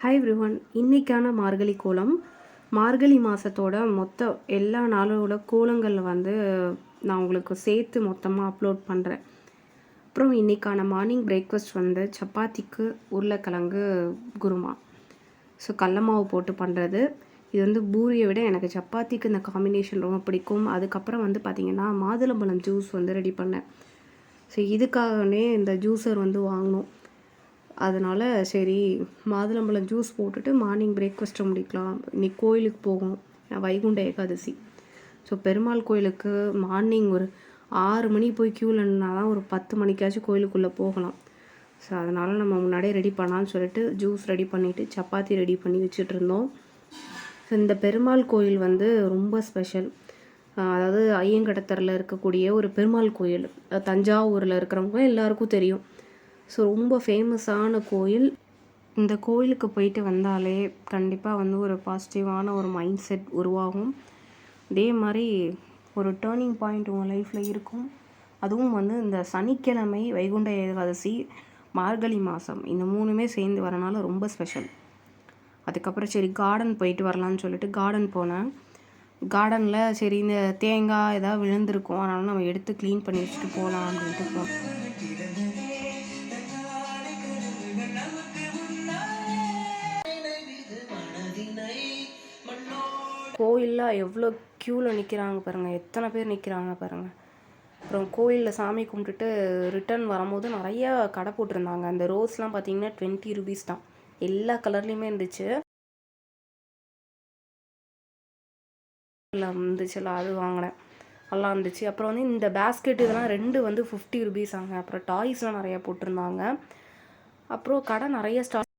Hi everyone இன்னைக்கான மார்கழி கோலம் மார்கழி மாதத்தோட மொத்த எல்லா நாளோட கோலங்கள் வந்து நான் உங்களுக்கு சேர்த்து மொத்தமாக அப்லோட் பண்ணுறேன் அப்புறம் இன்றைக்கான மார்னிங் பிரேக்ஃபாஸ்ட் வந்து சப்பாத்திக்கு உருளைக்கிழங்கு குருமா. ஸோ கடல மாவு போட்டு பண்ணுறது இது வந்து பூரியை விட எனக்கு சப்பாத்திக்கு இந்த காம்பினேஷன் ரொம்ப பிடிக்கும். அதுக்கப்புறம் வந்து பார்த்திங்கன்னா மாதுளம்பழம் ஜூஸ் வந்து ரெடி பண்ணேன். ஸோ இதுக்காகவே இந்த ஜூஸர் வந்து வாங்கினோம் அதனால் சரி மாதுளம்பழம் ஜூஸ் போட்டுட்டு மார்னிங் பிரேக்ஃபாஸ்ட்டை முடிக்கலாம். இன்னைக்கு கோயிலுக்கு போகும் வைகுண்ட ஏகாதசி. ஸோ பெருமாள் கோயிலுக்கு மார்னிங் ஒரு ஆறு மணி போய் க்யூவில் நின்னா தான் ஒரு பத்து மணிக்காச்சும் கோயிலுக்குள்ளே போகலாம். ஸோ அதனால் நம்ம முன்னாடியே ரெடி பண்ணலான்னு சொல்லிட்டு ஜூஸ் ரெடி பண்ணிவிட்டு சப்பாத்தி ரெடி பண்ணி வச்சுட்டு இருந்தோம். ஸோ இந்த பெருமாள் கோயில் வந்து ரொம்ப ஸ்பெஷல் அதாவது ஐயங்கடத்தரில் இருக்கக்கூடிய ஒரு பெருமாள் கோயில். தஞ்சாவூரில் இருக்கிறவங்க எல்லாருக்கும் தெரியும். ஸோ ரொம்ப ஃபேமஸான கோயில். இந்த கோயிலுக்கு போயிட்டு வந்தாலே கண்டிப்பாக வந்து ஒரு பாசிட்டிவான ஒரு மைண்ட் செட் உருவாகும். அதே மாதிரி ஒரு டேர்னிங் பாயிண்ட் உங்கள் லைஃப்பில் இருக்கும். அதுவும் வந்து இந்த சனிக்கிழமை வைகுண்ட ஏகாதசி மார்கழி மாதம் இந்த மூணுமே சேர்ந்து வரனால ரொம்ப ஸ்பெஷல் அதுக்கப்புறம் சரி கார்டன் போயிட்டு வரலான்னு சொல்லிட்டு கார்டன் போனேன். கார்டனில் சரி இந்த தேங்காய் ஏதாவது விழுந்திருக்கும். அதனால நம்ம எடுத்து க்ளீன் பண்ணி வச்சுட்டு போகலாம் அப்படின்ட்டு போனோம் கோயிலில் எவ்வளோ க்யூவில் நிற்கிறாங்க பாருங்கள் எத்தனை பேர் நிற்கிறாங்க பாருங்கள் அப்புறம் கோயிலில் சாமி கும்பிட்டுட்டு ரிட்டர்ன் வரும்போது நிறைய கடை போட்டிருந்தாங்க. அந்த ரோஸ்லாம் பார்த்தீங்கன்னா டுவெண்ட்டி ருபீஸ் தான். எல்லா கலர்லேயுமே இருந்துச்சு. இருந்துச்சுல அது வாங்கினேன். நல்லா இருந்துச்சு. அப்புறம் வந்து இந்த பேஸ்கெட் இதெல்லாம் ரெண்டு வந்து ஃபிஃப்டி ருபீஸ் ஆங்க அப்புறம் டாய்ஸ்லாம் நிறையா போட்டிருந்தாங்க. அப்புறம் கடை நிறைய ஸ்டா